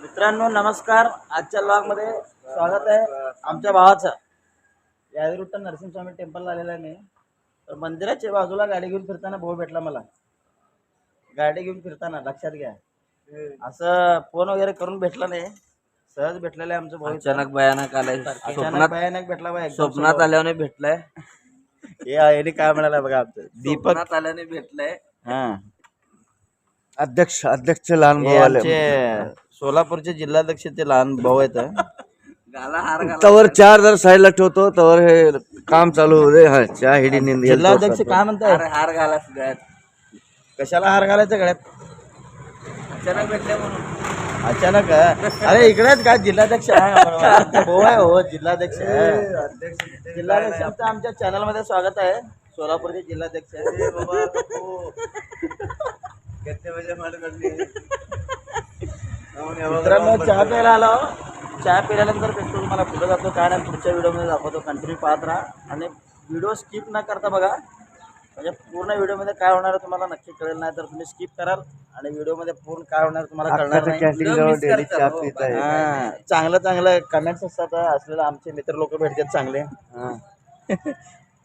मित्रांनो नमस्कार. आजच्या ब्लॉगमध्ये स्वागत आहे आमच्या भावाचं. यादरुट्ट नरसिंहस्वामी टेम्पलला आलेला आहे मी. तर मंदिराच्या बाजूला गाडी घेऊन फिरताना भाऊ भेटला मला. गाडी घेऊन फिरताना लक्षात घ्या. असं फोन वगैरे करून भेटला नाही. सहज भेटलेलं आहे आमचं भाऊ. अचानक भयानक आलाय. अचानक स्वप्नात भयानक भेटला बा एकदम स्वप्नात. आल्याने भेटलाय. हे काय म्हणाला बघा आमचं. दीपक स्वप्नात आल्याने भेटलाय. हा. अध्यक्ष अध्यक्ष लहान भाऊ आले. सोलापूरचे जिल्हाध्यक्ष ते लहान भाऊ आहेत गाला हार घाला. तवर चार जर साईडला ठेवतो तवर हे काम चालू होऊ दे. हा चहा हिडी निंद. जिल्हाध्यक्ष काय म्हणताय? हार हार घाला सगळ्यात. कशाला हार घालायचं गळ्यात अचानक भेटले म्हणून. अचानक अरे इकडेच काय जिल्हाध्यक्ष आहे भाऊ आहे हो जिल्हाध्यक्ष जिल्हाध्यक्षांचं आमच्या चॅनलमध्ये स्वागत आहे. सोलापूरचे जिल्हाध्यक्ष मित्रांनो चहा प्यायला आलो. चहा पिल्यानंतर भेटतो तुम्हाला पुढे जातो. काय नाही पुढच्या व्हिडिओमध्ये दाखवतो. कंटिन्यू पाहत राहा. आणि व्हिडिओ स्किप न करता बघा. म्हणजे पूर्ण व्हिडिओमध्ये काय होणार आहे तुम्हाला नक्की कळेल नाही तर तुम्ही स्किप कराल. आणि व्हिडिओमध्ये पूर्ण काय होणार तुम्हाला कळणार नाही. हा, चांगलं चांगलं कमेंट्स असतात. असलेले आमचे मित्र लोक भेटतात चांगले.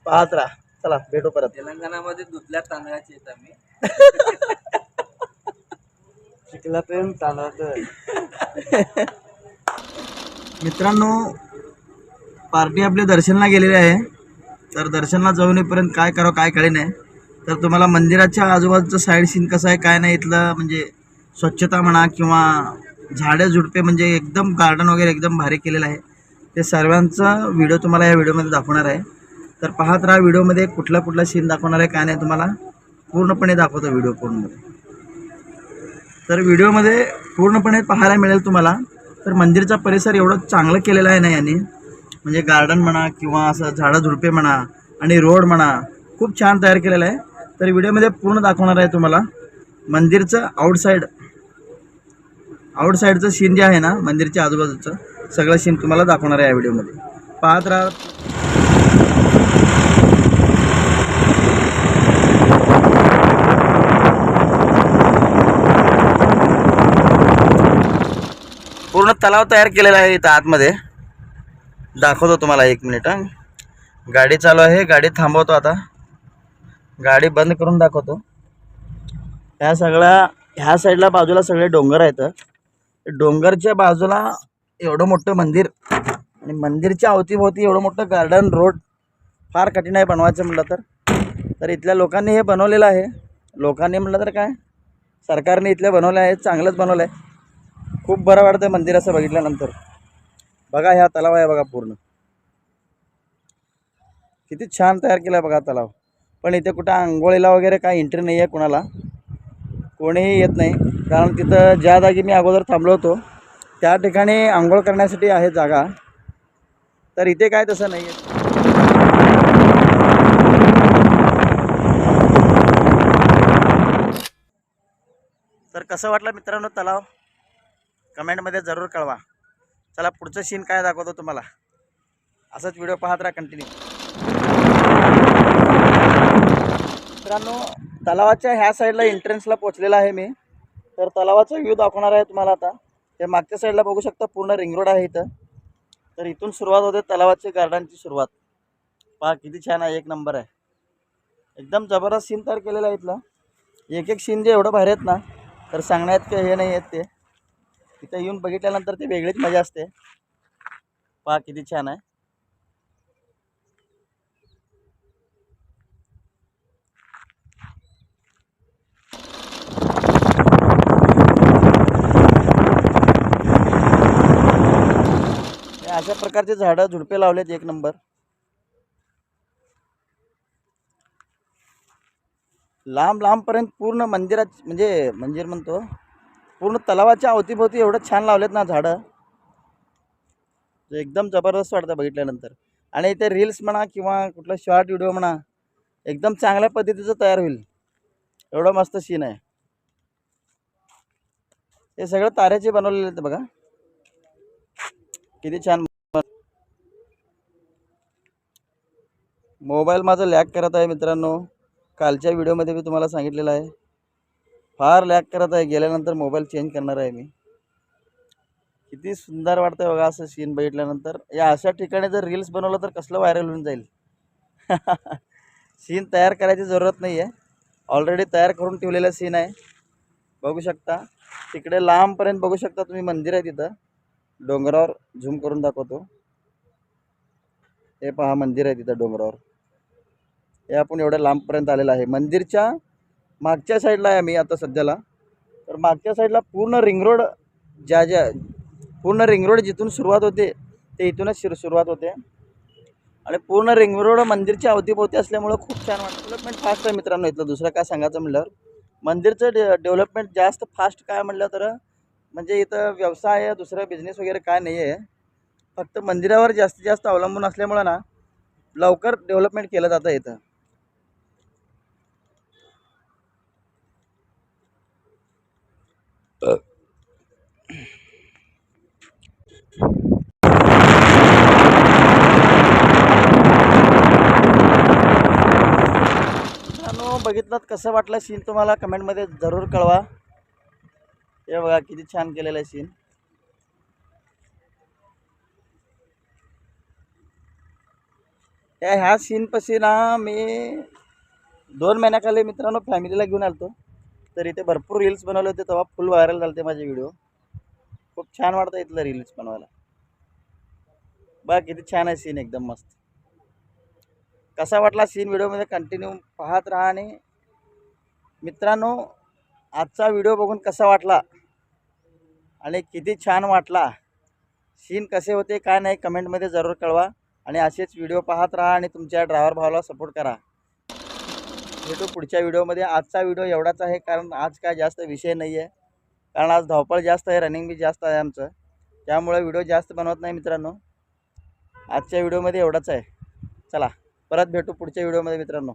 पाहत राहा. चला भेटू परत. तेलंगणामध्ये दुधल्या तांदळाचे येत आम्ही. शिकला प्रेम तांदळाचं मित्रांनो पार्टी आपली दर्शनला गेलेली आहे. तर दर्शनला जाऊन येईपर्यंत काय करावं काय कळे नाही तर तुम्हाला मंदिराच्या आजूबाजूचं साईड सीन कसं आहे काय नाही इथलं म्हणजे स्वच्छता म्हणा किंवा झाडे झुडपे म्हणजे एकदम गार्डन वगैरे एकदम भारी केलेलं आहे. ते सर्वांचा व्हिडिओ तुम्हाला या व्हिडिओमध्ये दाखवणार आहे. तर पाहत राहा व्हिडिओमध्ये कुठला कुठला सीन दाखवणार आहे काय नाही तुम्हाला पूर्णपणे दाखवतो व्हिडिओ पूर्णमध्ये तर व्हिडिओमध्ये पूर्णपणे पाहायला मिळेल तुम्हाला. तर मंदिरचा परिसर एवढं चांगलं केलेलं आहे ना यांनी? म्हणजे गार्डन म्हणा किंवा असं झाडं झुडपे म्हणा आणि रोड म्हणा खूप छान तयार केलेलं आहे. तर व्हिडिओमध्ये पूर्ण दाखवणार आहे तुम्हाला. मंदिरचं आउटसाईड आउटसाईडचं सीन जे आहे ना मंदिरच्या आजूबाजूचं सगळं सीन तुम्हाला दाखवणार आहे या व्हिडिओमध्ये. पाहत राहा. पूर्ण तलाव तयार केलेला आहे इथं आतमध्ये. दाखवतो तुम्हाला एक मिनिट गाडी चालू आहे गाडी थांबवतो आता. गाडी बंद करून दाखवतो. ह्या सगळ्या ह्या साईडला बाजूला सगळे डोंगर आहेत. डोंगरच्या बाजूला एवढं मोठं मंदिर आणि मंदिरच्या अवतीभोवती एवढं मोठं गार्डन रोड फार कठीण आहे बनवायचं म्हटलं तर. तर इथल्या लोकांनी हे बनवलेलं आहे. लोकांनी म्हटलं तर काय? सरकारने इथल्या बनवलं आहे चांगलंच बनवलं आहे खूप बरं वाटतं मंदिर असं बघितल्यानंतर. बघा ह्या तलाव आहे बघा पूर्ण. किती छान तयार केला आहे बघा तलाव. पण इथे कुठं आंघोळीला वगैरे काय एंट्री नाही आहे कुणाला. कोणीही येत नाही. कारण तिथं ज्या जागी मी अगोदर थांबलो होतो त्या ठिकाणी आंघोळ करण्यासाठी आहे जागा. तर इथे काय तसं नाही आहे तर कसं वाटलं मित्रांनो तलाव? कमेंटमध्ये जरूर कळवा. चला पुढचं सीन काय दाखवतो तुम्हाला? असंच व्हिडिओ पाहत राहा कंटिन्यू मित्रांनो तलावाच्या ह्या साईडला एंट्रन्सला पोचलेला आहे मी. तर तलावाचा व्ह्यू दाखवणार आहे तुम्हाला आता. हे मागच्या साईडला बघू शकता पूर्ण रिंग रोड आहे इथं. तर इथून सुरुवात होते तलावाची गार्डनची सुरुवात. पहा किती छान आहे एक नंबर आहे. एकदम जबरदस्त सीन तयार केलेला आहे इथला. एक एक सीन जे एवढं भारी आहेत ना तर सांगण्यात काही हे नाही आहेत ते. तिथं येऊन बघितल्यानंतर ते वेगळीच मजा असते. पहा किती छान आहे. अशा प्रकारचे झाडं झुडपे लावलेत एक नंबर. लांब लांबपर्यंत पूर्ण मंदिरात म्हणजे मंदिर म्हणतो. पूर्ण तलावाच्या अवतीभोवती एवढं छान लावलेत ना झाडं. एकदम जबरदस्त वाटतं बघितल्यानंतर. आणि इथे रील्स म्हणा किंवा कुठलं शॉर्ट व्हिडिओ म्हणा एकदम चांगल्या पद्धतीचं तयार होईल. एवढं मस्त सीन आहे. हे सगळं ताऱ्याचे बनवलेले आहेत बघा. किती छान मोबाईल माझं लॅक करत आहे मित्रांनो. कालच्या व्हिडिओमध्ये मी तुम्हाला सांगितलेलं आहे. फार लॅक करत आहे. गेल्यानंतर मोबाईल चेंज करणार आहे मी. किती सुंदर वाटतं बघा असं सीन बघितल्यानंतर. या अशा ठिकाणी जर रील्स बनवलं तर कसलं व्हायरल होऊन जाईल? सीन तयार करायची जरूरत नाही आहे ऑलरेडी तयार करून ठेवलेला सीन आहे. बघू शकता. तिकडे लांबपर्यंत बघू शकता तुम्ही मंदिर आहे तिथं. डोंगरावर झूम करून दाखवतो. हे पहा मंदिर आहे तिथं डोंगरावर. हे आपण एवढ्या लांबपर्यंत आलेलं आहे. मंदिरच्या मागच्या साईडला आहे आम्ही आता सध्याला. तर मागच्या साईडला पूर्ण रिंग रोड ज्या ज्या पूर्ण रिंग रोड जिथून सुरुवात होते ते इथूनच शिर सुरुवात होते. आणि पूर्ण रिंग रोड मंदिरच्या अवतीभोवती असल्यामुळं खूप छान वाटतं. डेव्हलपमेंट फास्ट आहे मित्रांनो इथलं दुसरं काय सांगायचं म्हटलं मंदिरचं डे डेव्हलपमेंट जास्त फास्ट काय म्हणलं तर म्हणजे इथं व्यवसाय आहे दुसरं बिझनेस वगैरे काय नाही आहे फक्त मंदिरावर जास्तीत जास्त अवलंबून असल्यामुळं ना लवकर डेव्हलपमेंट केलं जातं इथं. बघितलात बघितलं कसं वाटलं सीन तुम्हाला? कमेंटमध्ये जरूर कळवा. हे बघा किती छान केलेलं आहे सीन या ह्या सीनपाशी ना मी दोन महिन्याखाली मित्रांनो फॅमिलीला घेऊन आलतो. तर इथे भरपूर रील्स बनवले होते तेव्हा फुल व्हायरल झाले ते माझे व्हिडिओ खूप छान वाटतं इथलं रील्स बनवायला. बघा किती छान आहे सीन एकदम मस्त. कसा वाटला सीन व्हिडिओमध्ये कंटिन्यू पाहत राहा आणि मित्रांनो आजचा व्हिडिओ बघून कसा वाटला? आणि किती छान वाटला? सीन कसे होते काय नाही कमेंटमध्ये जरूर कळवा. आणि असेच व्हिडिओ पाहत राहा आणि तुमच्या ड्रायव्हर भावाला सपोर्ट करा. भेटू पुढच्या व्हिडिओमध्ये आजचा व्हिडिओ एवढाच आहे कारण आज काय जास्त विषय नाही आहे कारण आज धावपळ जास्त आहे रनिंग बी जास्त आहे आमचं. त्यामुळे व्हिडिओ जास्त बनवत नाही मित्रांनो. आजच्या व्हिडिओमध्ये एवढाच आहे. चला. परत भेटू पुढच्या व्हिडिओमध्ये मित्रांनो.